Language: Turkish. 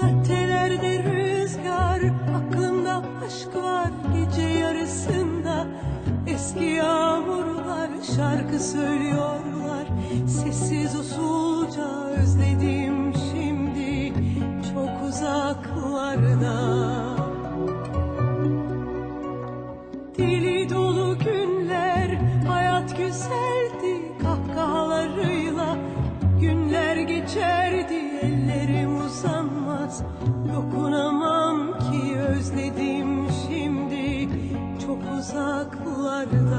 Caddelerde rüzgar Aklımda aşk var gece yarısında. Eski yağmurlar şarkı söylüyorlar. Sessiz usulca özledim şimdi Çok uzaklarda. Deli dolu günler hayat güzel Dokunamam ki özledim şimdi. Çok uzaklarda